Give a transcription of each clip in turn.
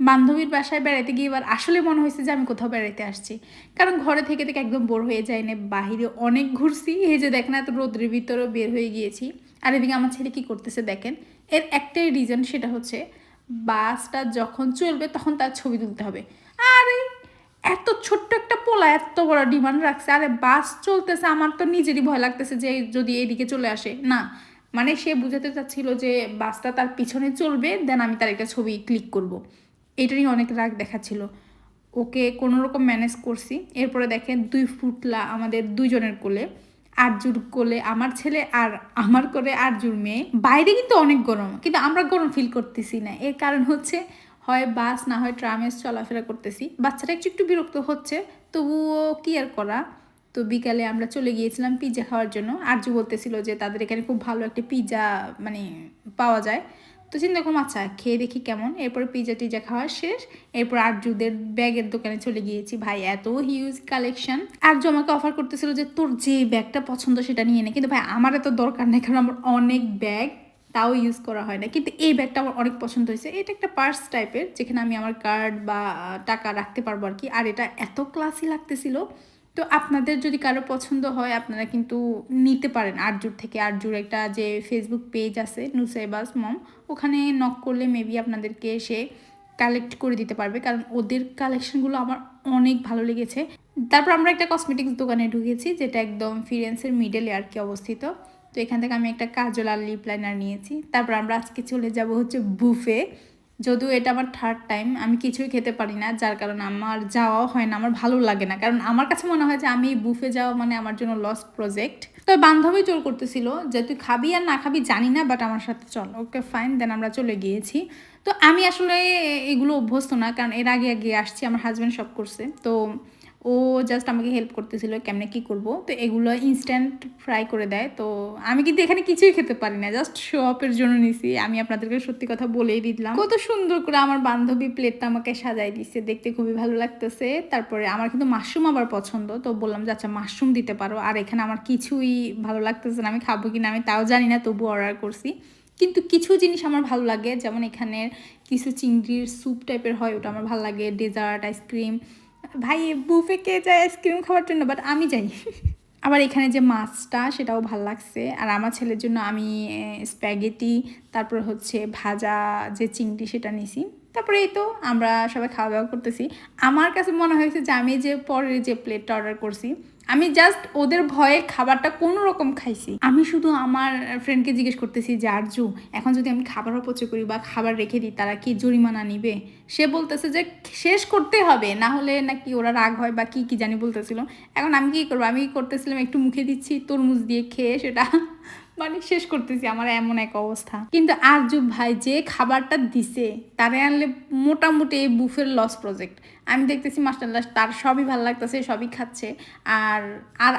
বান্ধবীর বাসায় বেড়াতে গিয়ে এবার আসলে মনে হয়েছে যে আমি কোথাও বেড়াতে আসছি। কারণ ঘরে থেকে থেকে একদম বোর হয়ে যায় না, বাহিরে অনেক ঘুরছি। এই যে দেখেন এত রোদ্রের ভিতরেও বের হয়ে গিয়েছি। আর এদিকে আমার ছেলে কি করতেছে দেখেন? এর একটাই রিজন সেটা হচ্ছে, বাসটা যখন চলবে তখন তার ছবি তুলতে হবে। আরে, এত ছোট্ট একটা পোলা এত বড় ডিমান্ড রাখছে। আরে, বাস চলতেছে, আমার তো নিজেরই ভয় লাগতেছে যে যদি এইদিকে চলে আসে। না মানে সে বুঝাতে চাচ্ছিল যে বাসটা তার পিছনে চলবে, দেন আমি তার একটা ছবি ক্লিক করব। এটারই অনেক রাগ দেখাচ্ছিল। ওকে কোনো রকম ম্যানেজ করছি। এরপরে দেখেন দুই ফুটলা আমাদের দুইজনের কোলে, আরজুর কোলে, আমার ছেলে আর আমার করে কোলে আরজুর মেয়ে। বাইরে কিন্তু অনেক গরম, কিন্তু আমরা গরম ফিল করতেছি না। এর কারণ হচ্ছে, হয় বাস, না হয় ট্রামে চলাফেরা করতেছি। বাচ্চারা একটু একটু বিরক্ত হচ্ছে, তবুও কি আর করা? তো বিকালে আমরা চলে গিয়েছিলাম পিৎজা খাওয়ার জন্য। আরজু বলতেছিল যে, তাদের এখানে খুব ভালো একটা পিৎজা মানে পাওয়া যায়। তো চিন্তা করলাম আচ্ছা খেয়ে দেখি কেমন। এরপর পিৎজা টিজা খাওয়া শেষ। এরপর আরজুদের ব্যাগের দোকানে চলে গিয়েছি। ভাই, এত হিউজ কালেকশন আরজু আমাকে অফার করতেছিল যে, তোর যে ব্যাগটা পছন্দ সেটা নিয়ে নে। কিন্তু ভাই, আমার এত দরকার নেই, কারণ আমার অনেক ব্যাগ তাও ইউজ করা হয় না। কিন্তু এই ব্যাগটা আমার অনেক পছন্দ হয়েছে। এটা একটা পার্স টাইপের যেখানে আমি আমার কার্ড বা টাকা রাখতে পারব আর কি। আর এটা এত ক্লাসি লাগতেছিল। তো আপনাদের যদি কারও পছন্দ হয়, আপনারা কিন্তু নিতে পারেন। আরজুর থেকে আরজুর একটা যে ফেসবুক পেজ আছে নুসাইবাস মম ওখানে নক করলে মেবি আপনাদেরকে এসে কালেক্ট করে দিতে পারবে। কারণ ওদের কালেকশনগুলো আমার অনেক ভালো লেগেছে। তারপর আমরা একটা কসমেটিক্স দোকানে ঢুকেছি, যেটা একদম ফিরেন্সের মিডলে আর কি অবস্থিত। তো এখান থেকে আমি একটা কাজল আর লিপ লাইনার নিয়েছি। তারপর আমরা আজকে চলে যাব হচ্ছে বুফে যদিও এটা আমার থার্ড টাইম আমি কিছুই খেতে পারি না, যার কারণে আমার যাওয়াও হয় না, আমার ভালো লাগে না। কারণ আমার কাছে মনে হয় যে আমি বুফে যাওয়া মানে আমার জন্য লস প্রজেক্ট তো বান্ধবী জোর করতেছিল যে, তুই খাবি আর না খাবি জানি না বাট আমার সাথে চল। ওকে ফাইন দেন আমরা চলে গিয়েছি। তো আমি আসলে এগুলো অভ্যস্ত না, কারণ এর আগে আগে আসছি, আমার হাজব্যান্ড সব করছে। তো ও জাস্ট আমাকে হেল্প করতেছিল কেমনে কি করব। তো এগুলো ইনস্ট্যান্ট ফ্রাই করে দেয়। তো আমি কিন্তু এখানে কিছুই খেতে পারি না জাস্ট শো অফের জন্য নিছি। আমি আপনাদেরকে সত্যি কথা বলেই দিলাম। কত সুন্দর করে আমার বান্ধবী প্লেটটা আমাকে সাজাই দিচ্ছে দেখতে খুবই ভালো লাগতেছে। তারপরে আমার কিন্তু মাশরুম আবার পছন্দ। তো বললাম যে আচ্ছা মাশরুম দিতে পারো। আর এখানে আমার কিছুই ভালো লাগতেছে না। আমি খাব কিনা আমি তাও জানি না তবু অর্ডার করছি। কিন্তু কিছু জিনিস আমার ভালো লাগে। যেমন এখানের কিছু চিংড়ির স্যুপ টাইপের হয়, ওটা আমার ভালো লাগে। ডেজার্ট আইসক্রিম ভাই বুফে কে যায় আইসক্রিম খাওয়ার জন্য বাট আমি যাই। আবার এখানে যে মাছটা, সেটাও ভালো লাগছে। আর আমার ছেলের জন্য আমি স্প্যাগেটি তারপর হচ্ছে ভাজা যে চিংড়ি, সেটা নিছি। তারপরে এই তো আমরা সবাই খাওয়া দাওয়া করতেছি। আমার কাছে মনে হয়েছে যে আমি যে পরের যে প্লেটটা অর্ডার করছি, আমি জাস্ট ওদের ভয়ে খাবারটা কোনো রকম খাইছি। আমি শুধু আমার ফ্রেন্ডকে জিজ্ঞেস করতেছি যে, আরজু, এখন যদি আমি খাবার অপচয় করি বা খাবার রেখে দিই, তারা কি জরিমানা নিবে? সে বলতেছে যে, শেষ করতে হবে, না হলে নাকি ওরা রাগ হয় বা কি কি জানি বলতেছিল। এখন আমি কি করব? আমি করতেছিলাম একটু মুখে দিচ্ছি, তরমুজ দিয়ে খেয়ে সেটা মানে শেষ করতেছি আমার এমন এক অবস্থা। কিন্তু আরজু ভাই যে খাবারটা দিছে, তারে আনলে মোটামুটি এই বুফের লস প্রজেক্ট আমি দেখতেছি মাস্টারলাস তার সবই ভালো লাগতেছে, সবই খাচ্ছে। আর আর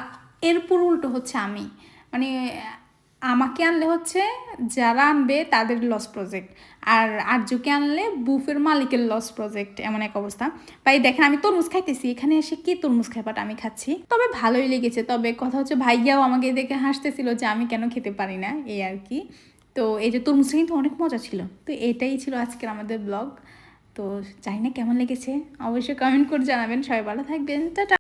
এরপর উল্টো হচ্ছে আমি। মানে আমাকে আনলে হচ্ছে যারা আনবে তাদের লস প্রজেক্ট আর আর্যকে আনলে বুফের মালিকের লস প্রজেক্ট এমন এক অবস্থা। ভাই, দেখেন আমি তরমুজ খাইতেছি, এখানে এসে কি তরমুজ খাইবাটা আমি খাচ্ছি। তবে ভালোই লেগেছে, তবে কথা হচ্ছে ভাইয়াও আমাকে দেখে হাসতেছিল যে আমি কেন খেতে পারি না, এই আর কি। তো এই যে তরমুজটা কিন্তু অনেক মজা ছিল। তো এটাই ছিল আজকের আমাদের ব্লগ তো জানি না কেমন লেগেছে, অবশ্যই কমেন্ট করে জানাবেন। সবাই ভালো থাকবেন, টাটা।